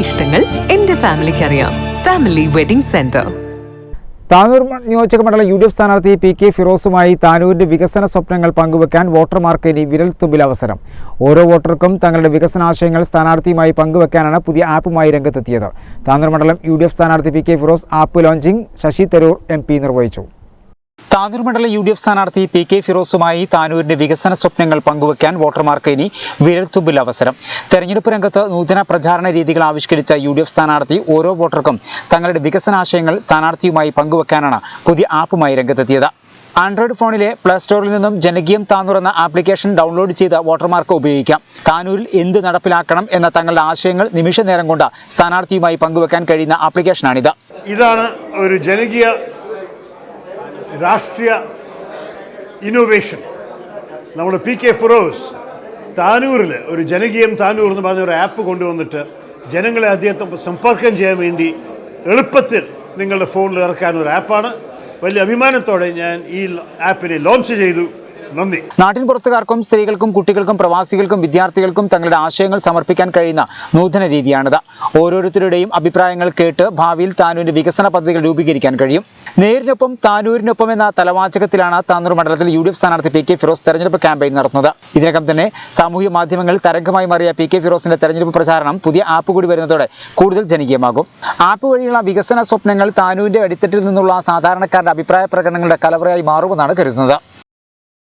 ഇഷ്ടങ്ങൾ എന്റെ ഫാമിലിക്ക് അറിയാം ഫാമിലി വെഡിംഗ് സെന്റർ താനൂർ നിയോജക മണ്ഡലം യു ഡി എഫ് സ്ഥാനാർത്ഥി പി കെ ഫിറോസുമായി താനൂരിന്റെ വികസന സ്വപ്നങ്ങൾ പങ്കുവെക്കാൻ വോട്ടർമാർക്ക് ഇനി വിരൽ തുമ്പിൽ അവസരം. ഓരോ വോട്ടർക്കും തങ്ങളുടെ വികസനാശയങ്ങൾ സ്ഥാനാർത്ഥിയുമായി പങ്കുവെക്കാനാണ് പുതിയ ആപ്പുമായി രംഗത്തെത്തിയത്. താനൂർ മണ്ഡലം യു ഡി എഫ് സ്ഥാനാർത്ഥി P K Firoz app launching Shashi Tharoor M P നിർവഹിച്ചു. താനൂർ മണ്ഡല യു ഡി എഫ് സ്ഥാനാർത്ഥി പി കെ ഫിറോസുമായി താനൂരിന്റെ വികസന സ്വപ്നങ്ങൾ പങ്കുവെക്കാൻ വോട്ടർമാർക്ക് ഇനി വിരൽത്തുമ്പിൽ അവസരം. തെരഞ്ഞെടുപ്പ് രംഗത്ത് നൂതന പ്രചാരണ രീതികൾ ആവിഷ്കരിച്ച യു ഡി എഫ് സ്ഥാനാർത്ഥി ഓരോ വോട്ടർക്കും തങ്ങളുടെ വികസനാശയങ്ങൾ സ്ഥാനാർത്ഥിയുമായി പങ്കുവെക്കാനാണ് പുതിയ ആപ്പുമായി രംഗത്തെത്തിയത്. ആൻഡ്രോയിഡ് ഫോണിലെ പ്ലേ സ്റ്റോറിൽ നിന്നും ജനകീയം താനൂർ എന്ന ആപ്ലിക്കേഷൻ ഡൗൺലോഡ് ചെയ്ത് വോട്ടർമാർക്ക് ഉപയോഗിക്കാം. താനൂരിൽ എന്ത് നടപ്പിലാക്കണം എന്ന തങ്ങളുടെ ആശയങ്ങൾ നിമിഷ നേരം കൊണ്ട് സ്ഥാനാർത്ഥിയുമായി പങ്കുവെക്കാൻ കഴിയുന്ന ആപ്ലിക്കേഷനാണിത്. ഇതാണ് ഒരു ജനകീയ രാഷ്ട്രീയ ഇന്നോവേഷൻ നമ്മുടെ പി കെ ഫിറോസ് താനൂരിൽ ഒരു ജനകീയം താനൂർ എന്ന് പറഞ്ഞ ഒരു ആപ്പ് കൊണ്ടുവന്നിട്ട് ജനങ്ങളെ അദ്ദേഹത്തെ സമ്പർക്കം ചെയ്യാൻ വേണ്ടി എളുപ്പത്തിൽ നിങ്ങളുടെ ഫോണിൽ ഇറക്കാൻ ഒരു ആപ്പാണ് വലിയ അഭിമാനത്തോടെ ഞാൻ ഈ ആപ്പിനെ ലോഞ്ച് ചെയ്തു. നന്ദി. നാട്ടിൻ പുറത്തുകാർക്കും സ്ത്രീകൾക്കും കുട്ടികൾക്കും പ്രവാസികൾക്കും വിദ്യാർത്ഥികൾക്കും തങ്ങളുടെ ആശയങ്ങൾ സമർപ്പിക്കാൻ കഴിയുന്ന നൂതന രീതിയാണിത്. ഓരോരുത്തരുടെയും അഭിപ്രായങ്ങൾ കേട്ട് ഭാവിയിൽ താനൂരിന്റെ വികസന പദ്ധതികൾ രൂപീകരിക്കാൻ കഴിയും. നേരിനൊപ്പം താനൂരിനൊപ്പം എന്ന തലവാചകത്തിലാണ് താനൂർ മണ്ഡലത്തിൽ യു ഡി എഫ് സ്ഥാനാർത്ഥി പി കെ ഫിറോസ് തെരഞ്ഞെടുപ്പ് ക്യാമ്പയിൻ നടത്തുന്നത്. ഇതിനകം തന്നെ സാമൂഹ്യ മാധ്യമങ്ങളിൽ തരംഗമായി മാറിയ പി കെ ഫിറോസിന്റെ തെരഞ്ഞെടുപ്പ് പ്രചാരണം പുതിയ ആപ്പ് കൂടി വരുന്നതോടെ കൂടുതൽ ജനകീയമാകും. ആപ്പ് വഴിയുള്ള വികസന സ്വപ്നങ്ങൾ താനൂരിന്റെ അടിത്തട്ടിൽ നിന്നുള്ള സാധാരണക്കാരുടെ അഭിപ്രായ പ്രകടനങ്ങളുടെ കലവറയായി മാറുമെന്നാണ് കരുതുന്നത്.